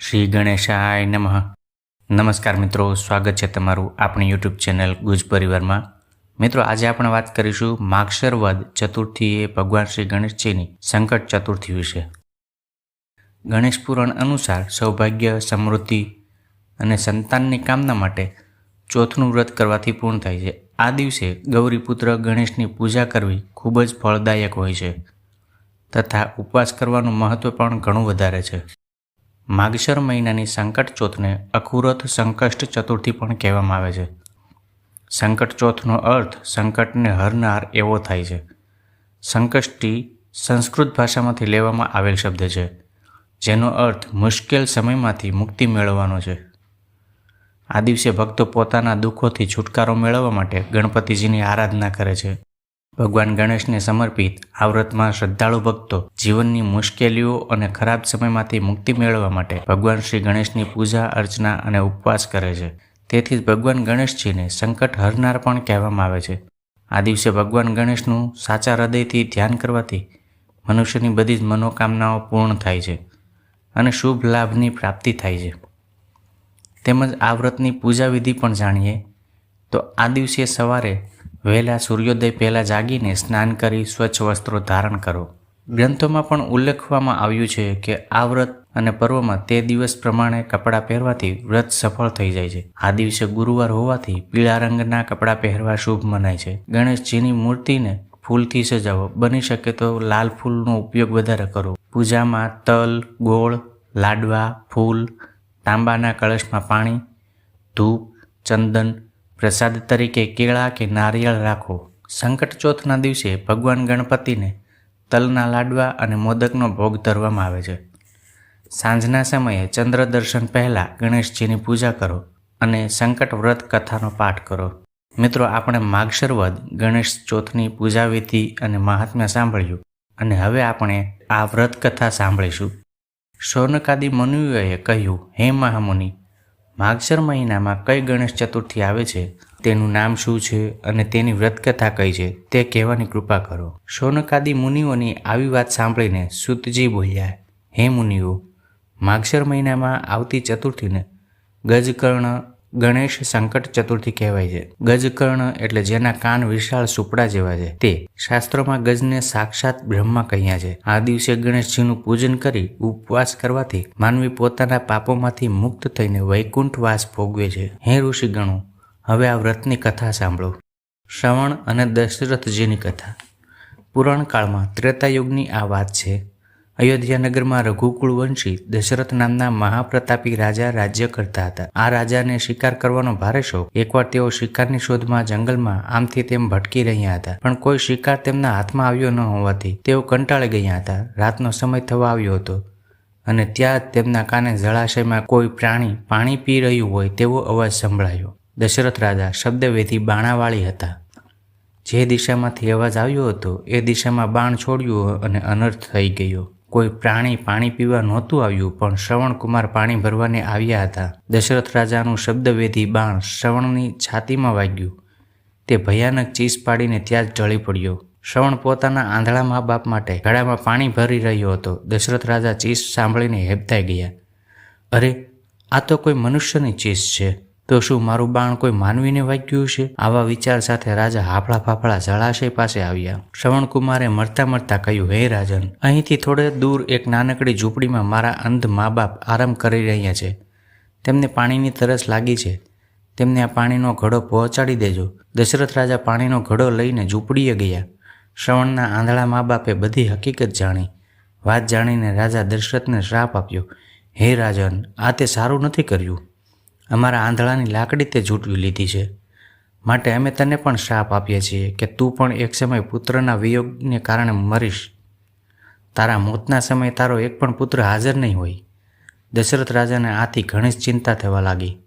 શ્રી ગણેશાય નમઃ. નમસ્કાર મિત્રો, સ્વાગત છે તમારું આપણી યુટ્યુબ ચેનલ ગુજ પરિવારમાં. મિત્રો, આજે આપણે વાત કરીશું માક્ષરવદ ચતુર્થી એ ભગવાન શ્રી ગણેશજીની સંકટ ચતુર્થી વિશે. ગણેશ પુરાણ અનુસાર સૌભાગ્ય, સમૃદ્ધિ અને સંતાનની કામના માટે ચોથનું વ્રત કરવાથી પૂર્ણ થાય છે. આ દિવસે ગૌરીપુત્ર ગણેશની પૂજા કરવી ખૂબ જ ફળદાયક હોય છે તથા ઉપવાસ કરવાનું મહત્ત્વ પણ ઘણું વધારે છે. માગશર મહિનાની સંકટ ચોથને અખુરથ સંકષ્ટ ચતુર્થી પણ કહેવામાં આવે છે. સંકટ ચોથનો અર્થ સંકટને હરનાર એવો થાય છે. સંકષ્ટી સંસ્કૃત ભાષામાંથી લેવામાં આવેલ શબ્દ છે, જેનો અર્થ મુશ્કેલ સમયમાંથી મુક્તિ મેળવવાનો છે. આ દિવસે ભક્તો પોતાના દુઃખોથી છુટકારો મેળવવા માટે ગણપતિજીની આરાધના કરે છે. ભગવાન ગણેશને સમર્પિત આ વ્રતમાં શ્રદ્ધાળુ ભક્તો જીવનની મુશ્કેલીઓ અને ખરાબ સમયમાંથી મુક્તિ મેળવવા માટે ભગવાન શ્રી ગણેશની પૂજા, અર્ચના અને ઉપવાસ કરે છે. તેથી જ ભગવાન ગણેશજીને સંકટ હરનાર પણ કહેવામાં આવે છે. આ દિવસે ભગવાન ગણેશનું સાચા હૃદયથી ધ્યાન કરવાથી મનુષ્યની બધી જ મનોકામનાઓ પૂર્ણ થાય છે અને શુભ લાભની પ્રાપ્તિ થાય છે. તેમજ આ વ્રતની પૂજા વિધિ પણ જાણીએ તો આ દિવસે સવારે વહેલા સૂર્યોદય પહેલાં જાગીને સ્નાન કરી સ્વચ્છ વસ્ત્રો ધારણ કરો. ગ્રંથોમાં પણ ઉલ્લેખવામાં આવ્યું છે કે આ વ્રત અને પર્વમાં તે દિવસ પ્રમાણે કપડાં પહેરવાથી વ્રત સફળ થઈ જાય છે. આ દિવસે ગુરુવાર હોવાથી પીળા રંગના કપડાં પહેરવા શુભ મનાય છે. ગણેશજીની મૂર્તિને ફૂલથી સજાવો. બની શકે તો લાલ ફૂલનો ઉપયોગ વધારે કરો. પૂજામાં તલ, ગોળ, લાડવા, ફૂલ, તાંબાના કળશમાં પાણી, ધૂપ, ચંદન પ્રસાદ તરીકે કેળા કે નારિયેળ રાખો. સંકટ ચોથના દિવસે ભગવાન ગણપતિને તલના લાડવા અને મોદકનો ભોગ ધરવામાં આવે છે. સાંજના સમયે ચંદ્ર દર્શન પહેલાં ગણેશજીની પૂજા કરો અને સંકટ વ્રત કથાનો પાઠ કરો. મિત્રો, આપણે માગશર ગણેશ ચોથની પૂજા અને મહાત્મ્ય સાંભળ્યું અને હવે આપણે આ વ્રત કથા સાંભળીશું. શૌનકાદી મનુએ કહ્યું, હે મહામુનિ માગશર મહિનામાં કઈ ગણેશ ચતુર્થી આવે છે, તેનું નામ શું છે અને તેની વ્રતકથા કઈ છે, તે કહેવાની કૃપા કરો. શૌનકાદી મુનિઓની આવી વાત સાંભળીને સુતજી બોલ્યા, હે મુનિઓ, માગસર મહિનામાં આવતી ચતુર્થીને ગજકર્ણ ગણેશ સંકટ ચતુર્થી કહેવાય છે. ગજકર્ણ એટલે જેના કાન વિશાળ સુપડા જેવા છે. તે શાસ્ત્રોમાં ગજને સાક્ષાત બ્રહ્મા કહ્યા છે. આ દિવસે ગણેશજીનું પૂજન કરી ઉપવાસ કરવાથી માનવી પોતાના પાપોમાંથી મુક્ત થઈને વૈકુંઠ વાસ ભોગવે છે. હે ઋષિગણો, હવે આ વ્રતની કથા સાંભળો. શ્રવણ અને દશરથજીની કથા. પુરાણકાળમાં ત્રેતાયુગની આ વાત છે. અયોધ્યા નગરમાં રઘુકુળ વંશી દશરથ નામના મહાપ્રતાપી રાજા રાજ્ય કરતા હતા. આ રાજાને શિકાર કરવાનો ભારે શોખ. એકવાર તેઓ શિકારની શોધમાં જંગલમાં આમથી તેમ ભટકી રહ્યા હતા. પણ કોઈ શિકાર તેમના હાથમાં આવ્યો ન હોવાથી તેઓ કંટાળી ગયા હતા. રાતનો સમય થવા આવ્યો હતો અને ત્યાં જ તેમના કાને જળાશયમાં કોઈ પ્રાણી પાણી પી રહ્યું હોય તેવો અવાજ સંભળાયો. દશરથ રાજા શબ્દવેધી બાણાવાળી હતા. જે દિશામાંથી અવાજ આવ્યો હતો એ દિશામાં બાણ છોડ્યું અને અનર્થ થઈ ગયો. કોઈ પ્રાણી પાણી પીવા નહોતું આવ્યું, પણ શ્રવણકુમાર પાણી ભરવાને આવ્યા હતા. દશરથ રાજાનું શબ્દવેધી બાણ શ્રવણની છાતીમાં વાગ્યું. તે ભયાનક ચીસ પાડીને ત્યાં જ ઢળી પડ્યો. શ્રવણ પોતાના આંધળા મા બાપ માટે ગળામાં પાણી ભરી રહ્યો હતો. દશરથ રાજા ચીસ સાંભળીને હેબતાઈ ગયા. અરે, આ તો કોઈ મનુષ્યની ચીસ છે. તો શું મારું બાણ કોઈ માનવીને વાગ્યું છે આવા વિચાર સાથે રાજા હાફળા ફાફળા જળાશય પાસે આવ્યા. શ્રવણકુમારે મરતા મરતા કહ્યું, હે રાજન, અહીંથી થોડે દૂર એક નાનકડી ઝૂંપડીમાં મારા અંધ મા બાપ આરામ કરી રહ્યા છે. તેમને પાણીની તરસ લાગી છે. તેમને આ પાણીનો ઘડો પહોંચાડી દેજો. દશરથ રાજા પાણીનો ઘડો લઈને ઝૂંપડીએ ગયા. શ્રવણના આંધળા મા બાપે બધી હકીકત જાણી. વાત જાણીને રાજા દશરથને શ્રાપ આપ્યો, હે રાજન, આ તે સારું નથી કર્યું. અમારા આંધળાની લાકડી તે ઝૂંટવી લીધી છે. માટે અમે તને પણ શ્રાપ આપીએ છીએ કે તું પણ એક સમય પુત્રના વિયોગને કારણે મરીશ. તારા મોતના સમયે તારો એક પણ પુત્ર હાજર નહીં હોય. દશરથ રાજાને આથી ઘણી જ ચિંતા થવા લાગી.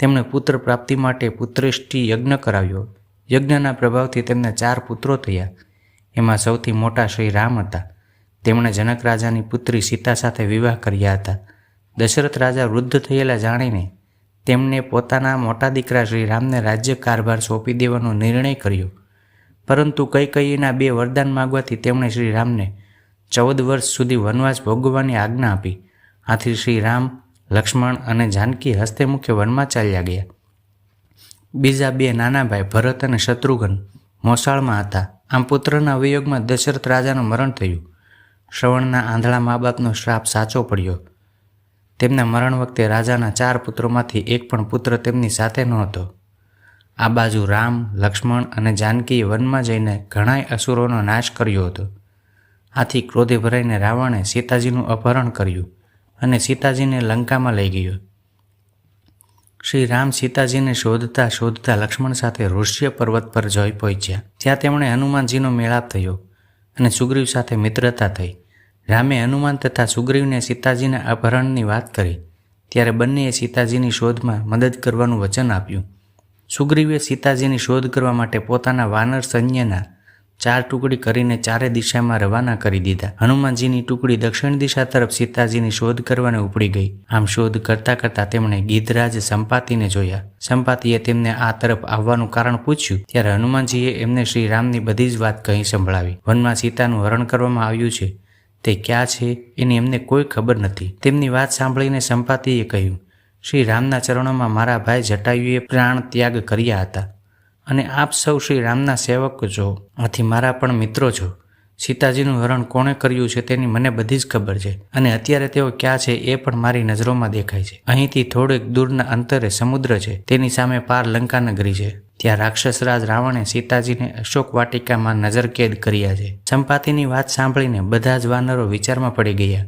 તેમણે પુત્ર પ્રાપ્તિ માટે પુત્રેષ્ટિ યજ્ઞ કરાવ્યો. યજ્ઞના પ્રભાવથી તેમને ચાર પુત્રો થયા. એમાં સૌથી મોટા શ્રી રામ હતા. તેમણે જનક રાજાની પુત્રી સીતા સાથે વિવાહ કર્યા હતા. દશરથ રાજા વૃદ્ધ થયેલા જાણીને તેમણે પોતાના મોટા દીકરા શ્રી રામને રાજ્ય કારભાર સોંપી દેવાનો નિર્ણય કર્યો. પરંતુ કૈકૈયીના બે વરદાન માગવાથી તેમણે શ્રી રામને ચૌદ વર્ષ સુધી વનવાસ ભોગવવાની આજ્ઞા આપી. આથી શ્રી રામ લક્ષ્મણ અને જાનકી હસ્તે મુખ્ય વનમાં ચાલ્યા ગયા. બીજા બે નાના ભાઈ ભરત અને શત્રુઘ્ન મોસાળમાં હતા. આમ પુત્રના વિયોગમાં દશરથ રાજાનું મરણ થયું. શ્રવણના આંધળા મા બાપનો શ્રાપ સાચો પડ્યો. તેમના મરણ વખતે રાજાના ચાર પુત્રોમાંથી એક પણ પુત્ર તેમની સાથે નહોતો. આ બાજુ રામ, લક્ષ્મણ અને જાનકીએ વનમાં જઈને ઘણાય અસુરોનો નાશ કર્યો હતો. આથી ક્રોધે ભરાઈને રાવણે સીતાજીનું અપહરણ કર્યું અને સીતાજીને લંકામાં લઈ ગયો. શ્રી રામ સીતાજીને શોધતા શોધતા લક્ષ્મણ સાથે ઋષ્ય પર્વત પર જઈ પહોંચ્યા. ત્યાં તેમણે હનુમાનજીનો મેળાપ થયો અને સુગ્રીવ સાથે મિત્રતા થઈ. રામે હનુમાન તથા સુગ્રીવને સીતાજીના અપહરણની વાત કરી. ત્યારે બંનેએ સીતાજીની શોધમાં મદદ કરવાનું વચન આપ્યું. સુગ્રીવે સીતાજીની શોધ કરવા માટે પોતાના વાનર સૈન્યના ચાર ટુકડી કરીને ચારે દિશામાં રવાના કરી દીધા. હનુમાનજીની ટુકડી દક્ષિણ દિશા તરફ સીતાજીની શોધ કરવાને ઉપડી ગઈ. આમ શોધ કરતા કરતા તેમણે ગીધરાજ સંપાતિને જોયા. સંપાતિએ તેમને આ તરફ આવવાનું કારણ પૂછ્યું. ત્યારે હનુમાનજીએ એમને શ્રી રામની બધી જ વાત કહી સંભળાવી. વનમાં સીતાનું હરણ કરવામાં આવ્યું છે. તે ક્યાં છે એની એમને કોઈ ખબર નથી. તેમની વાત સાંભળીને સંપાતિએ કહ્યું, શ્રી રામના ચરણોમાં મારા ભાઈ જટાયુએ પ્રાણ ત્યાગ કર્યા હતા. અને આપ સૌ શ્રી રામના સેવક છો આથી મારા પણ મિત્રો છો. સીતાજીનું હરણ કોણે કર્યું છે તેની મને બધી જ ખબર છે. અને અત્યારે તેઓ ક્યાં છે એ પણ મારી નજરોમાં દેખાય છે. અહીંથી થોડેક દૂરના અંતરે સમુદ્ર છે. તેની સામે પાર લંકા નગરી છે. ત્યાં રાક્ષસરાજ રાવણે સીતાજીને અશોક વાટિકામાં નજરકેદ કર્યા છે. સંપાતિની વાત સાંભળીને બધા જ વાનરો વિચારમાં પડી ગયા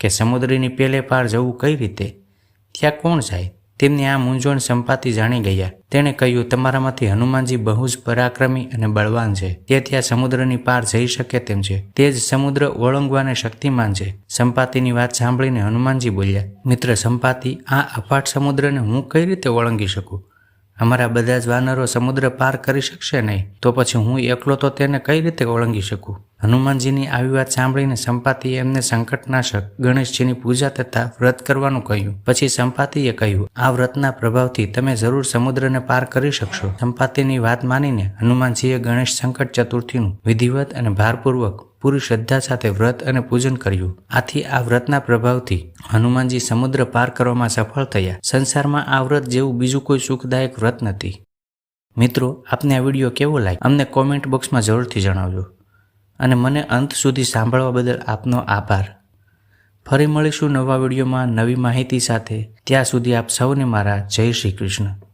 કે સમુદ્રની પેલે પાર જવું કઈ રીતે? ત્યાં કોણ જાય? તેમની આ મૂંઝવણ સંપાતિ જાણી ગયા. તેણે કહ્યું, તમારામાંથી હનુમાનજી બહુ જ પરાક્રમી અને બળવાન છે. તે ત્યાં સમુદ્રની પાર જઈ શકે તેમ છે. તે જ સમુદ્ર ઓળંગવાને શક્તિમાન છે. સંપાતિની વાત સાંભળીને હનુમાનજી બોલ્યા, મિત્ર સંપાતિ આ અફાટ સમુદ્રને હું કઈ રીતે ઓળંગી શકું? અમારા બધા જ વાનરો સમુદ્ર પાર કરી શકશે નહીં. તો પછી હું એકલો તો તેને કઈ રીતે ઓળંગી શકું? હનુમાનજીની આવી વાત સાંભળીને સંપાતિએ એમને સંકટનાશક ગણેશજીની પૂજા તથા વ્રત કરવાનું કહ્યું. પછી સંપાતિએ કહ્યું, આ વ્રતના પ્રભાવથી તમે જરૂર સમુદ્રને પાર કરી શકશો. સંપાતિની વાત માનીને હનુમાનજીએ ગણેશ સંકટ ચતુર્થીનું વિધિવત અને ભારપૂર્વક પૂરી શ્રદ્ધા સાથે વ્રત અને પૂજન કર્યું. આથી આ વ્રતના પ્રભાવથી હનુમાનજી સમુદ્ર પાર કરવામાં સફળ થયા. સંસારમાં આ વ્રત જેવું બીજું કોઈ સુખદાયક વ્રત નથી. મિત્રો, આપને આ વીડિયો કેવો લાગ્યો? અમને કોમેન્ટ બોક્સમાં જરૂરથી જણાવજો. અને મને અંત સુધી સાંભળવા બદલ આપનો આભાર. ફરી મળીશું નવા વિડીયોમાં નવી માહિતી સાથે. ત્યાં સુધી આપ સૌને મારા જય શ્રી કૃષ્ણ.